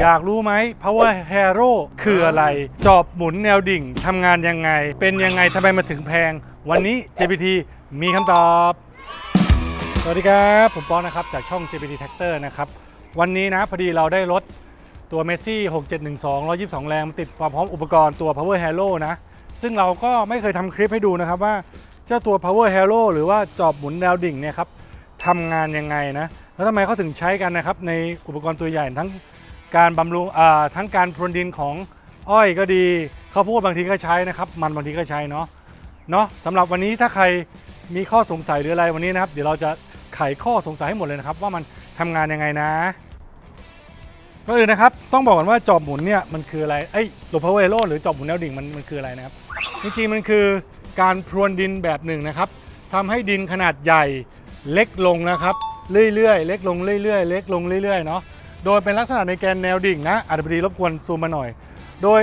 อยากรู้ไหม Power Hero คืออะไร จอบหมุนแนวดิ่งทำงานยังไง เป็นยังไงทำไมมาถึงแพง วันนี้ JPT มีคำตอบ สวัสดีครับ ผมปอนะครับ จากช่อง JPT Tractor นะครับ วันนี้นะ พอดีเราได้รถตัว Messi 6712 122 แรงติดความพร้อมอุปกรณ์ตัว Power Hero นะ ซึ่งเราก็ไม่เคยทำคลิปให้ดูนะครับว่าเจ้าตัว Power Hero หรือว่าจอบหมุนแนวดิ่งเนี่ยครับทำงานยังไงนะ แล้วทำไมเขาถึงใช้กันนะครับในอุปกรณ์ตัวใหญ่ทั้ง การบำรุงทั้งการพรวนดินของอ้อยก็ดีข้าวโพดบางทีก็ใช้นะครับ มันบางทีก็ใช้เนาะเนาะสำหรับวันนี้ถ้าใครมีข้อสงสัยหรืออะไรวันนี้นะครับ เดี๋ยวเราจะไขข้อสงสัยให้หมดเลยนะครับ ว่ามันทำงานยังไงนะก็เลยนะครับต้องบอกก่อนว่าจอบหมุนเนี่ยมันคืออะไรเอ้ตัว Power Hero หรือจอบหมุนแนวดิ่งมันมันคืออะไรนะครับจริงๆมันคือการพรวนดินแบบหนึ่งนะครับทำให้ดินขนาดใหญ่เล็กลงนะครับ เรื่อยๆ เล็กลงเรื่อยๆ เล็กลงเรื่อยๆเนาะ โดยเป็นลักษณะในแกนแนวดิ่งนะอาจจะพอดีรบกวนซูมมาหน่อย โดย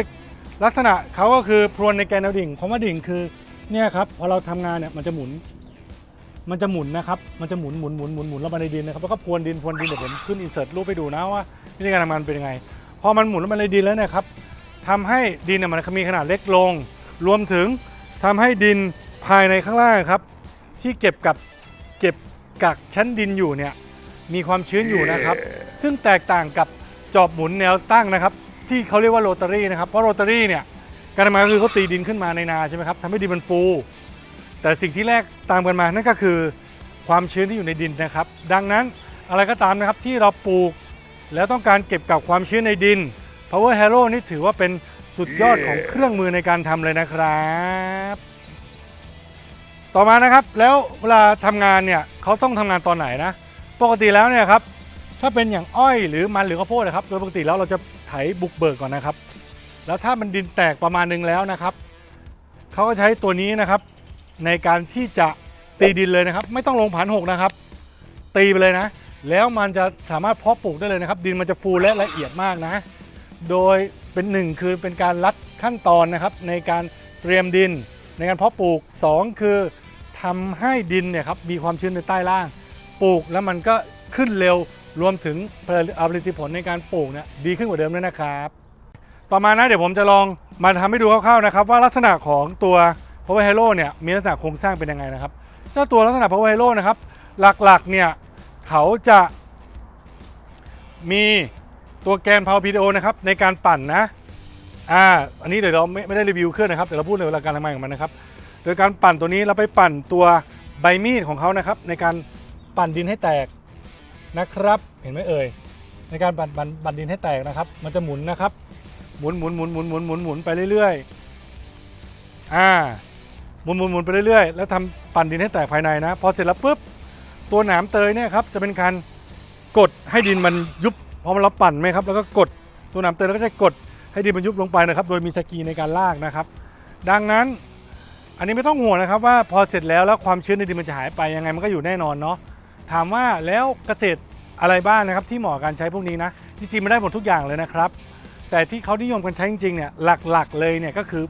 ลักษณะเขาก็คือพรวนในแกนแนวดิ่งคำว่าดิ่งคือเนี่ยครับพอเราทำงานเนี่ยมันจะหมุน มันจะหมุนนะครับมันจะหมุนหมุนหมุนหมุนหมุนลงมาในดินนะครับแล้วก็พรวนดินพรวนดินเดี๋ยวผมขึ้นอินเสิร์ตรูปไปดูนะว่าวิธีการทำงานเป็นยังไง พอมันหมุนลงมาในดินแล้วเนี่ยครับทำให้ดินเนี่ยมันมีขนาดเล็กลง รวมถึงทำให้ดินภายในข้างล่างครับ ที่เก็บกับเก็บกักชั้นดินอยู่เนี่ยมีความชื้นอยู่นะครับ ซึ่งแตกต่างกับจอบหมุนแนวตั้งนะครับ ที่เขาเรียกว่าโรตารี่นะครับ เพราะโรตารี่เนี่ยการทำงานคือเขาตีดินขึ้นมาในนาใช่ไหมครับทำให้ดินมันฟูแต่สิ่งที่แรกตามกันมานั่นก็คือความชื้นที่อยู่ในดินนะครับ ดังนั้นอะไรก็ตามนะครับที่เราปลูก แล้วต้องการเก็บกับความชื้นในดิน Power Hero นี่ถือว่าเป็นสุดยอดของเครื่องมือในการทำเลยนะครับ ต่อมานะครับแล้วเวลาทำงานเนี่ยเขาต้องทำงานตอนไหนนะ ปกติแล้วเนี่ยครับ ถ้าเป็นอย่างอ้อยหรือมันหรือข้าวโพดนะครับ โดยปกติแล้วเราจะไถบุกเบิกก่อนนะครับ แล้วถ้ามันดินแตกประมาณนึงแล้วนะครับเขาก็ใช้ตัวนี้นะครับ ในการที่จะตีดินเลยนะครับ ไม่ต้องลงผ่านหกนะครับ ตีไปเลยนะ แล้วมันจะสามารถเพาะปลูกได้เลยนะครับ ดินมันจะฟูและละเอียดมากนะ โดยเป็นหนึ่งคือเป็นการลัดขั้นตอนนะครับ ในการเตรียมดิน ในการเพาะปลูก 2 คือทำให้ดินเนี่ยครับมีความชื้นในใต้ล่าง ปลูกแล้วมันก็ขึ้นเร็ว รวมถึงผลิตผลในการปลูกเนี่ยดีขึ้นกว่าเดิมด้วยนะครับ ต่อมานะเดี๋ยวผมจะลองมาทำให้ดูคร่าวๆนะครับ ว่าลักษณะของตัว Power Hero เนี่ยมีลักษณะโครงสร้างเป็นยังไงนะครับเจ้าตัวลักษณะ Power Hero นะครับ หลักๆเนี่ยเขาจะมีตัวแกน Power PTO นะครับในการปั่นนะอ่าอันนี้เดี๋ยวเราไม่ไม่ได้รีวิวเครื่องนะครับแต่เราพูดในเวลาการทำงานของมันนะครับ โดยการปั่นตัวนี้เราไปปั่นตัวใบมีดของเขานะครับในการปั่นดินให้แตก นะครับ เห็นไหมเอ่ยในการปั่นปั่นปั่นดินให้แตกนะครับ มันจะหมุนนะครับ หมุนหมุนหมุนหมุนหมุนหมุนหมุนไปเรื่อยๆอ่าหมุนหมุนหมุนไปเรื่อยๆ แล้วทำปั่นดินให้แตกภายในนะพอเสร็จแล้วปุ๊บตัวหนามเตยเนี่ยครับจะเป็นการกดให้ดินมันยุบพอมันเราปั่นไหมครับแล้วก็กดตัวหนามเตยแล้วก็จะกดให้ดินมันยุบลงไปนะครับ โดยมีสกีในการลากนะครับ ดังนั้นอันนี้ไม่ต้องห่วงนะครับว่าพอเสร็จแล้วแล้วความชื้นในดินมันจะหายไปยังไงมันก็อยู่แน่นอนเนาะ ถามว่าแล้วเกษตรอะไรบ้างนะครับที่เหมาะการใช้พวกนี้นะจริงๆมันได้หมดทุกอย่างเลยนะครับ แต่ที่เขานิยมกันใช้จริงๆเนี่ยหลักๆเลยเนี่ยก็คือ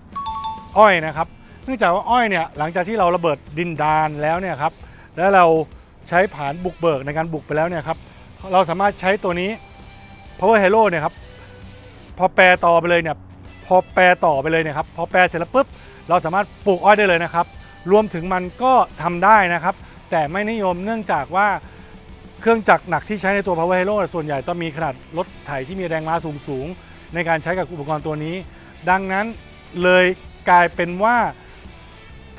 อ้อยนะครับ เนื่องจากว่าอ้อยเนี่ยหลังจากที่เราระเบิดดินดานแล้วเนี่ยครับแล้วเราใช้ผานบุกเบิกในการบุกไปแล้วเนี่ยครับเราสามารถใช้ตัวนี้ Power Hero เนี่ยครับพอแปรต่อไปเลยเนี่ยพอแปรต่อไปเลยเนี่ยครับพอแปรเสร็จแล้วปุ๊บเราสามารถปลูกอ้อยได้เลยนะครับ รวมถึงมันก็ทำได้นะครับ แต่ไม่นิยมเนื่องจากว่าเครื่องจักรหนักที่ใช้ในตัว Power Hero ส่วนใหญ่ต้องมีขนาดรถไถที่มีแรงม้าสูงสูงในการใช้กับอุปกรณ์ตัวนี้ ดังนั้นเลยกลายเป็นว่า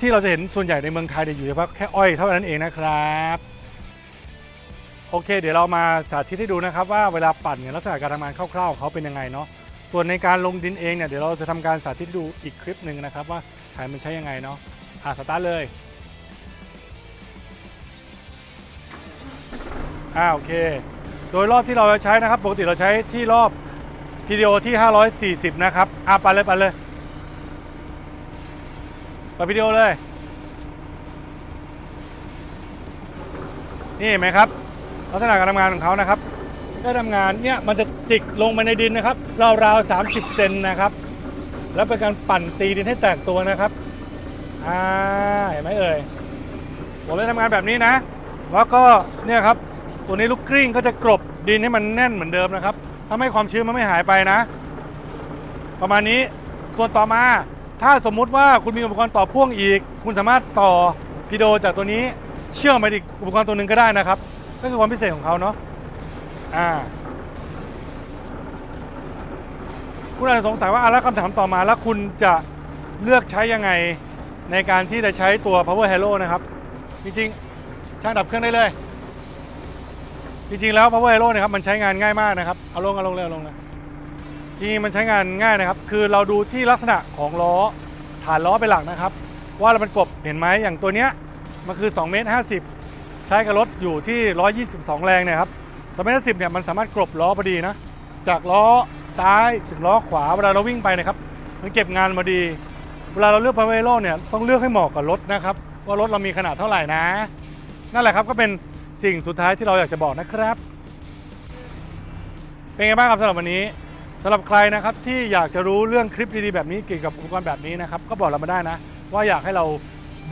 ที่เราจะเห็นส่วนใหญ่ในเมืองไทยเนี่ยอยู่เฉพาะแค่อ้อยเท่านั้นเองนะครับ โอเค เดี๋ยวเรามาสาธิตให้ดูนะครับ ว่าเวลาปั่นเนี่ยลักษณะการทำงานคร่าวๆของเขาเป็นยังไงเนาะส่วนในการลงดินเองเนี่ยเดี๋ยวเราจะทำการสาธิตดูอีกคลิปหนึ่งนะครับว่าถ่ายมันใช้ยังไงเนาะอะสตาร์ทเลย อ่าโอเค โดยรอบที่เราจะใช้นะครับ ปกติเราใช้ที่รอบ PDO ที่ 540 นะครับ อะไปเลยไปเลยไปวิดีโอเลย นี่เห็นไหมครับ ลักษณะการทำงานของเขานะครับได้ทำงานเนี่ยมันจะจิกลงมาในดินนะครับ ราวๆ 30 เซนนะครับ แล้วเป็นการปั่นตีดินให้แตกตัวนะครับ อ่าเห็นไหมเอ่ยผมเลยทำงานแบบนี้นะ แล้วก็เนี่ยครับ ตัวนี้ลูกกริ้งก็จะกลบดินให้มันแน่นเหมือนเดิมนะครับถถ้าไม่ความชื้นมันไม่หายไปนะ ประมาณนี้ส่วนต่อมาถ้าสมมุติว่าคุณมีอุปกรณ์ต่อพ่วงอีก คุณสามารถต่อพีโดจากตัวนี้เชื่อมไปอีกอุปกรณ์ตัวหนึ่งก็ได้นะครับนั่นคือความพิเศษของเขาเนาะอ่าคุณอาจจะสงสัยว่าอะแล้วคำถามต่อมาแล้วคุณจะเลือกใช้ยังไงในการที่จะใช้ตัว power halo นะครับ จริงๆช่างดับเครื่องได้เลย จริงๆแล้ว power halo เนี่ยครับมันใช้งานง่ายมากนะครับเอาลงเอาลงเลยเอาลงเลยจริงๆมันใช้งานง่ายนะครับ คือเราดูที่ลักษณะของล้อฐานล้อเป็นหลักนะครับ ว่าเรามันกบเห็นไหมอย่างตัวเนี้ยมันคือ2เมตร50 ใช้กับรถอยู่ที่ 122 แรงเนี่ยครับ2เมตร10เนี่ยมันสามารถกลบล้อพอดีนะจากล้อซ้ายถึงล้อขวาเวลาเราวิ่งไปนะครับ มันเก็บงานมาดี เวลาเราเลือกพาเวโลเนี่ยต้องเลือกให้เหมาะกับรถนะครับ ว่ารถเรามีขนาดเท่าไหร่นะ นั่นแหละครับก็เป็น สิ่งสุดท้ายที่เราอยากจะบอกนะครับ เป็นไงบ้างครับสำหรับวันนี้สำหรับใครนะครับที่อยากจะรู้เรื่องคลิปดีๆแบบนี้เกี่ยวกับอุปกรณ์แบบนี้นะครับก็บอกเรามาได้นะ ว่าอยากให้เรา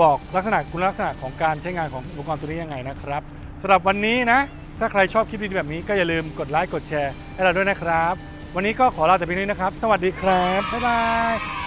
บอกลักษณะคุณลักษณะของการใช้งานของอุปกรณ์ตัวนี้ยังไงนะครับสำหรับวันนี้นะ ถ้าใครชอบคลิปดีๆแบบนี้ก็อย่าลืมกดไลค์กดแชร์ให้เราด้วยนะครับ วันนี้ก็ขอลาแต่เพียงเท่านี้นะครับ สวัสดีครับบ๊ายบาย